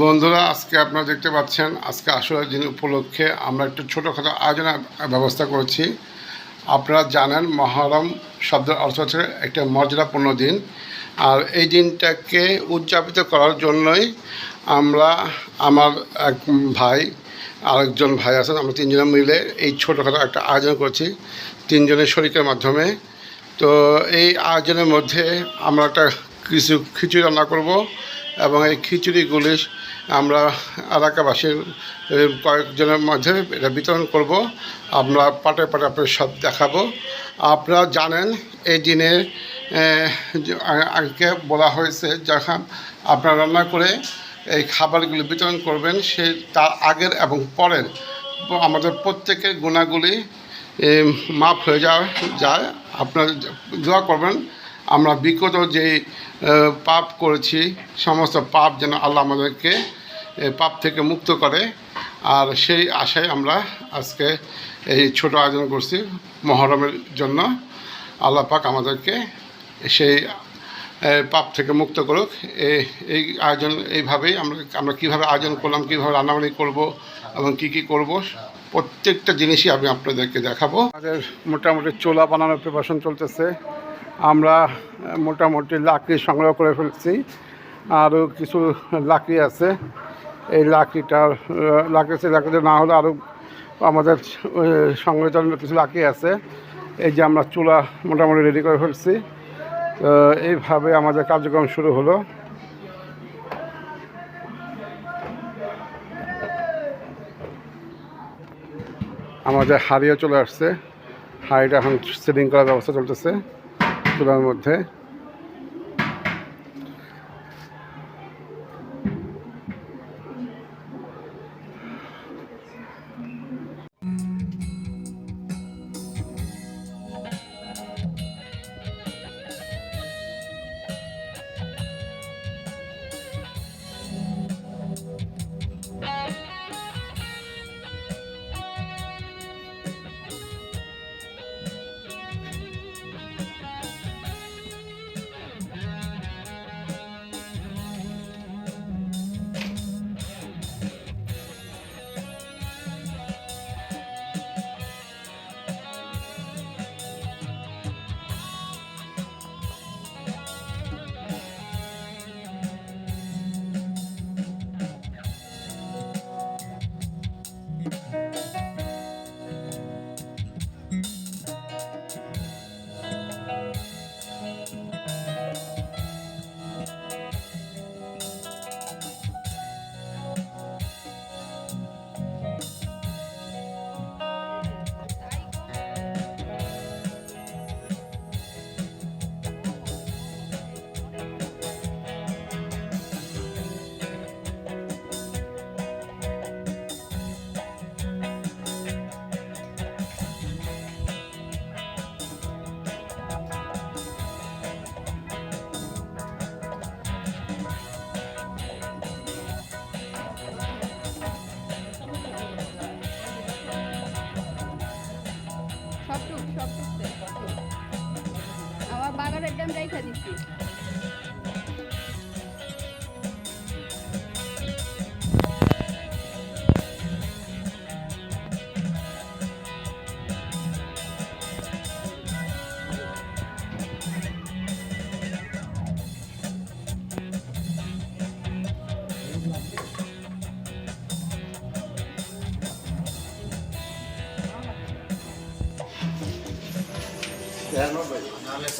বন্ধুরা, আজকে আপনারা দেখতে পাচ্ছেন, আজকে আসলে দিন উপলক্ষে আমরা একটু ছোটোখাটো আয়োজনের ব্যবস্থা করেছি। আপনারা জানেন, মহরম শব্দের অর্থ হচ্ছে একটা মর্যাদাপূর্ণ দিন। আর এই দিনটাকে উদযাপিত করার জন্যই আমরা আমার এক ভাই, আরেকজন ভাই আছেন, আমরা তিনজনে মিলে এই ছোটোখাটো একটা আয়োজন করছি, তিনজনের শরিকের মাধ্যমে। তো এই আয়োজনের মধ্যে আমরা একটা কিছু খিচুড়ি রান্না করব এবং এই খিচুড়িগুলি আমরা এলাকাবাসীর কয়েকজনের মধ্যে এটা বিতরণ করব। আমরা পাটে পাটে আপনাদের সব দেখাবো। আপনারা জানেন, এই দিনে আগে বলা হয়েছে যখন আপনারা রান্না করে এই খাবারগুলি বিতরণ করবেন, সে, তার আগের এবং পরের, আমাদের প্রত্যেকের গুণাগুলি মাফ হয়ে যাওয়া, যায়। আপনারা দোয়া করবেন আমরা বিগত যে পাপ করেছি, সমস্ত পাপ যেন আল্লাহ আমাদেরকে পাপ থেকে মুক্ত করে। আর সেই আশায় আমরা আজকে এই ছোট আয়োজন করছি মহরমের জন্য। আল্লাহ পাক আমাদেরকে সেই পাপ থেকে মুক্ত করুক। এই এই আয়োজন এইভাবেই আমরা আমরা কীভাবে আয়োজন করলাম, কীভাবে রান্নাবাড়ি করব এবং কি কি করব, প্রত্যেকটা জিনিসই আমি আপনাদেরকে দেখাবো। আমাদের মোটামুটি চোলা বানানোর প্রিপারেশন চলতেছে। আমরা মোটামুটি লাকড়ি সংগ্রহ করে ফেলছি। আরও কিছু লাকড়ি আছে। এই লাকড়িটার লাকড়ি আছে, লাকড়িটা না হলে আরও আমাদের জন্য কিছু লাকড়ি আছে। এই যে আমরা চুলা মোটামুটি রেডি করে ফেলছি। তো এইভাবে আমাদের কার্যক্রম শুরু হলো। আমাদের হাড়িও চলে আসছে। হাড়িটা এখন সেটিং করার ব্যবস্থা চলতেছে। মধ্যে। সব একদম রেখে দিচ্ছি Yeah, I remember. আমার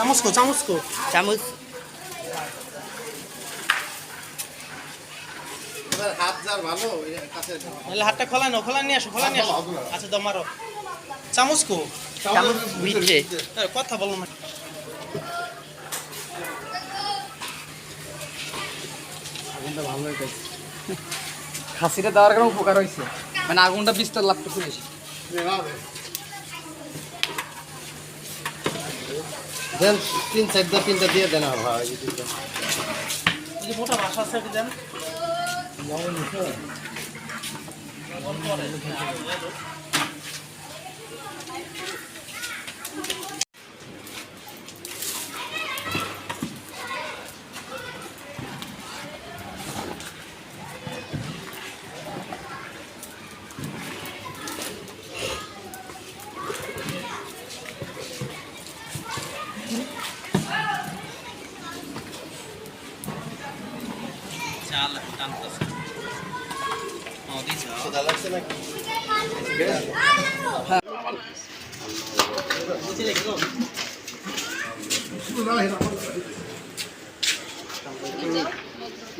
চামচ কো চামচ। কো চামচ হাত যার ভালো কাছে হাতটা খোলা নাও খোলা নিয়ে আসো খোলা নিয়ে আসো। আচ্ছা দাও মারো। চামচ কো চামচ ভিতরে কথা বলো না। আগুনটা ভালো হয়ে গেছে খাসিটা দেওয়ার কারণে উপকার হয়েছে। মানে আগুনটা বিস্তার লাভ করতে বেশি। দেন তিন চারটা তিনটা দিয়ে দেন ভাই এই যে মোটা ভাষা আছে দেন। চাল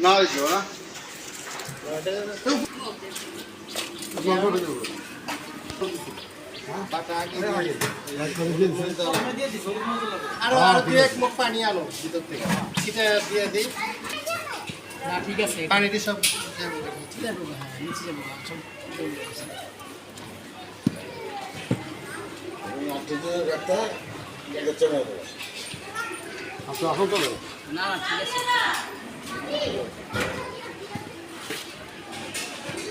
না দিও না আরও এক মুখ পানি আনো ভিতর থেকে। সেটা দিয়ে দিই। না ঠিক আছে পানি দিয়ে সব না না ঠিক আছে।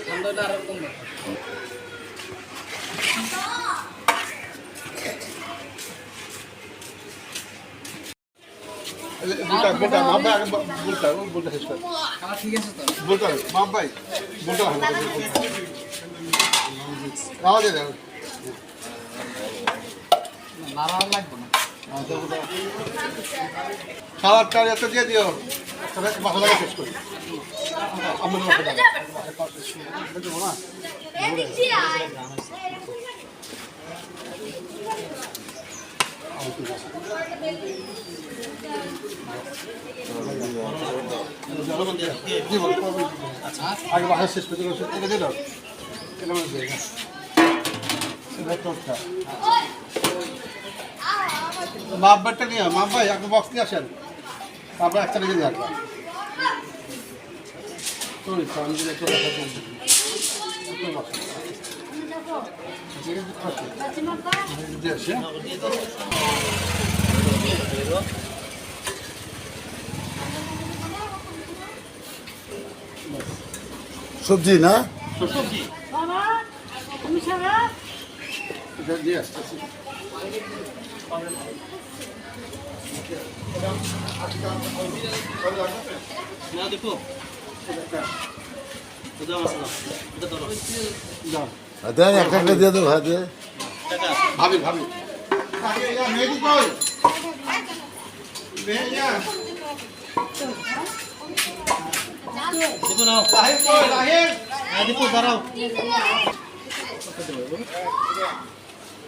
ঠান্ডাটা আরও কমবে। বলটা বলটা মাপ ভাই আগে বলটা বলটা শেষ কর খাওয়া ঠিক আছে তো বলটা মাপ ভাই বলটা ভালো লাগবে এত দিয়ে দিও তবে বাসা লাগে শেষ করি আমার বাসা লাগে বুঝব না আগে বাসা শেষ দিল এটা দিল এটা মানে দিয়ে গেছে। মাপ বারটা নিয়ে মাপ ভাই একটা বক্স নিয়ে আসেন তারপর একটা রেখে দিয়ে রাখলাম চলি আমি চলে আসা সবজি না? সবজি না দেখো। খুদা মশলা এটা ধরো যাও দেন একটা একটা দিয়ে দেবো ভাই দিয়ে ভাবি ভাবি হ্যাঁ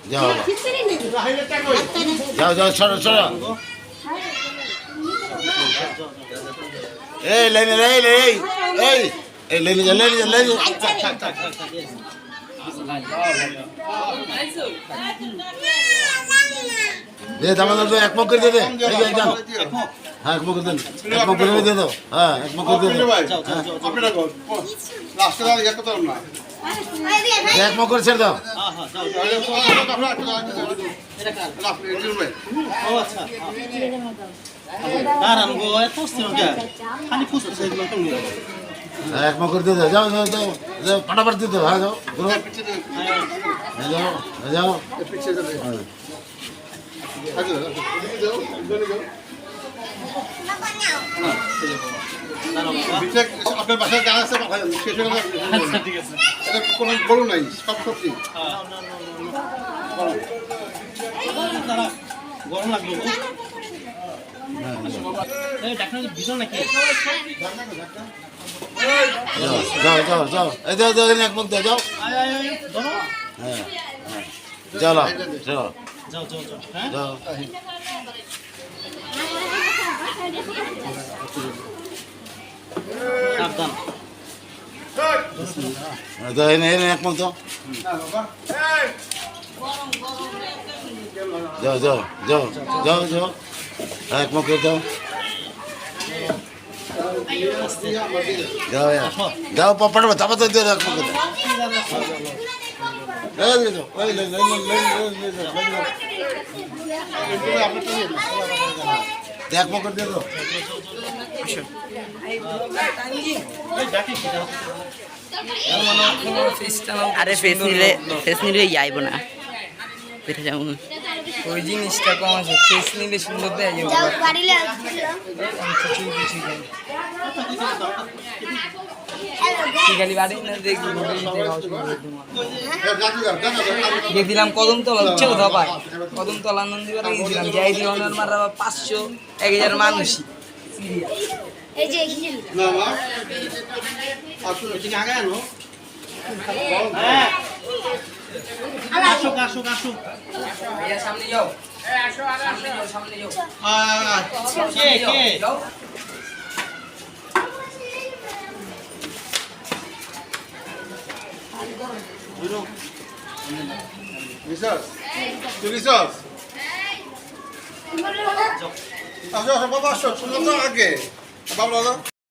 যাও যাও যাও সরো সরো এই লাইনে এই এই এই লাইনে যা লাইনে যা লাইনে দে দামা এক করে দে দে। এই যে যাও হ্যাঁ এক করে দেন। এক করে দাও। হ্যাঁ এক করে যাও যাও। আপনারা না। এক করে ছেড়ে দাও। হ্যাঁ হ্যাঁ আচ্ছা দাঁড়ান গো এত খালি হ্যাঁ এক মুখ করে দিয়ে দাও যাও যাও যাও যাও দিয়ে দাও হ্যাঁ যাও ঘুরো হ্যাঁ যাও হ্যাঁ যাও। হ্যাঁ। আচ্ছা বিটেক আপনার বাসায় যা আছে পাঠাই শেষ হয়ে আচ্ছা ঠিক আছে। কোনো গরু নাই সব সবজি। গরম লাগল গো এই ডাক্তার ভিজন নাকি যাও যাও যাও এই যাও যাও এক মুখ দাও যাও হ্যাঁ হ্যাঁ যাও যাও যাও হ্যাঁ যাও সাবধান এক মুখ যাও যাও যাও যাও যাও এক মুখে দাও। দাও দাও, পাপড় তারপর তো এক মুখে দাও। আরে ফেস নিলে ফেস নিলে যাইব না। যাব ওই জিনিসটা কম আছে। ফেস নিলে সুন্দর দেয় যে কিছু কিছু খালি বাড়ি না দেখবি নন্দী গেছিলাম যাই দিলাম মারা পাঁচশো এক হাজার মানুষই। না মা। আগে আনো। হ্যাঁ। আসুক আসুক আসুক সামনে যাও। সামনে যাও সামনে যাও। আয়, কে? কে যাও। রিসার্চ রিসার্চ আসো আসো বাবা আসো। শুনলাম তো আগে। বাবা দাদা